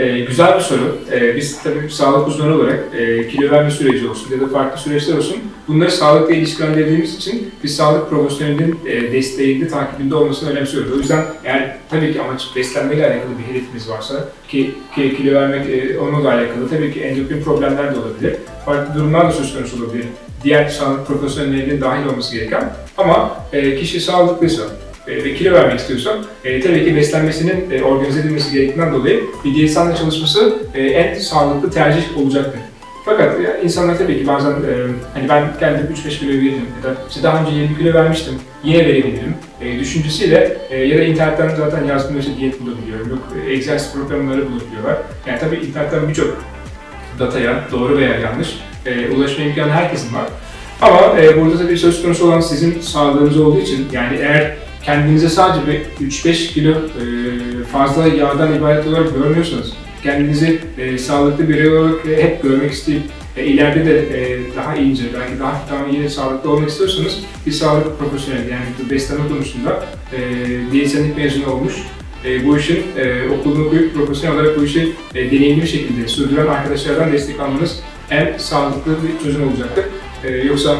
Ee, güzel bir soru. Ee, biz tabii bir sağlık uzmanı olarak e, kilo verme süreci olsun ya da farklı süreçler olsun bunları sağlıkla ilişkilendirdiğimiz için bir sağlık profesyonelinin e, desteğinde, takibinde olmasını önemsiyoruz. O yüzden eğer tabii ki amaç beslenmeyle alakalı bir hedefimiz varsa ki, ki kilo vermek e, onunla alakalı tabii ki endokrin problemler de olabilir. Farklı durumlar da söz konusu olabilir. Diğer sağlık profesyonellerinin dahil olması gereken ama e, kişi sağlıklıysa ve kilo vermek istiyorsa e, tabii ki beslenmesinin e, organize edilmesi gerektiğinden dolayı bir diyetisyenle çalışması e, en sağlıklı tercih olacaktır. Fakat ya, insanlar tabii ki bazen e, hani ben kendim 3-5 kilo veririm ya da işte daha önce 20 kilo vermiştim yine verebilirim e, düşüncesiyle e, ya da internetten zaten yazdığımda işte diyet bulabiliyorum yok e, egzersiz programları bulabiliyorlar. Yani tabii internetten birçok dataya doğru veya yanlış e, ulaşma imkanı herkesin var. Ama e, burada tabii söz konusu olan sizin sağlığınız olduğu için yani eğer kendinize sadece bir 3-5 kilo e, fazla yağdan ibaret olarak görmüyorsanız, kendinizi e, sağlıklı birey olarak hep görmek isteyip e, ileride de daha ince, belki daha daha yine sağlıklı olmak istiyorsanız bir sağlık profesyoneli yani beslenme konusunda diyetisyenlik mezunu olmuş, e, bu işin e, okulunu okuyup profesyonel olarak bu işi e, deneyimli bir şekilde sürdüren arkadaşlardan destek almanız en sağlıklı bir çözüm olacaktır. E, yoksa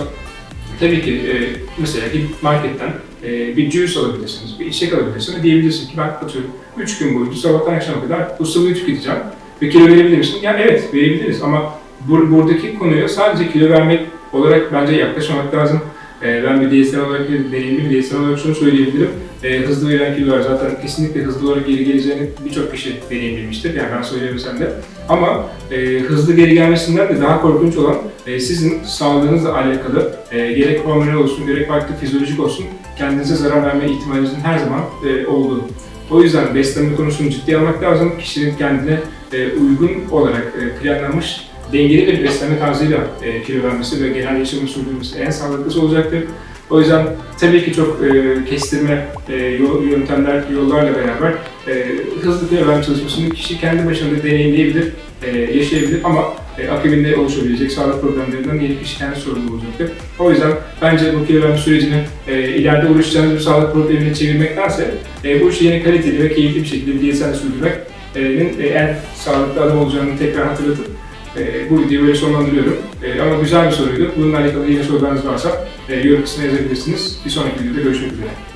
tabii ki e, mesela gidip marketten e, bir juice alabilirsiniz, bir içecek alabilirsiniz ve diyebilirsiniz ki ben atıyorum 3 gün boyunca sabahtan akşama kadar bu sıvıyı tüketeceğim ve kilo verebilir misin? Yani evet verebiliriz ama bur- buradaki konuya sadece kilo vermek olarak bence yaklaşmamak lazım. E, ben bir diyetisyen olarak, bir deneyimli bir diyetisyen olarak şunu söyleyebilirim. E, hızlı verilen kilolar zaten kesinlikle hızlı olarak geri geleceğini birçok kişi deneyimlemiştir. Yani ben söyleyemesem de. Ama e, hızlı geri gelmesinden de daha korkunç olan e, sizin sağlığınızla alakalı e, gerek hormonal olsun, gerek farklı fizyolojik olsun kendinize zarar verme ihtimalinizin her zaman e, olduğu. O yüzden beslenme konusunu ciddiye almak lazım. Kişinin kendine e, uygun olarak e, planlanmış dengeli bir beslenme tarzıyla e, kilo vermesi ve genel yaşamını sürdürmesi en sağlıklısı olacaktır. O yüzden tabii ki çok e, kestirme e, yol- yöntemler, yollarla beraber e, hızlı kilo verme çalışmasını kişi kendi başına deneyimleyebilir, e, yaşayabilir ama e, akabinde oluşabilecek sağlık problemlerinden yeni kişi kendi sorumlu olacaktır. O yüzden bence bu kilo verme sürecini e, ileride oluşacağınız bir sağlık problemine çevirmektense e, bu işi yine kaliteli ve keyifli bir şekilde bir diyetisyenle sürdürmenin e, en sağlıklı adım olacağını tekrar hatırlatıp e, bu videoyu böyle sonlandırıyorum. E, ama güzel bir soruydu. Bununla alakalı yine sorularınız varsa e, yorum kısmına yazabilirsiniz. Bir sonraki videoda görüşmek üzere.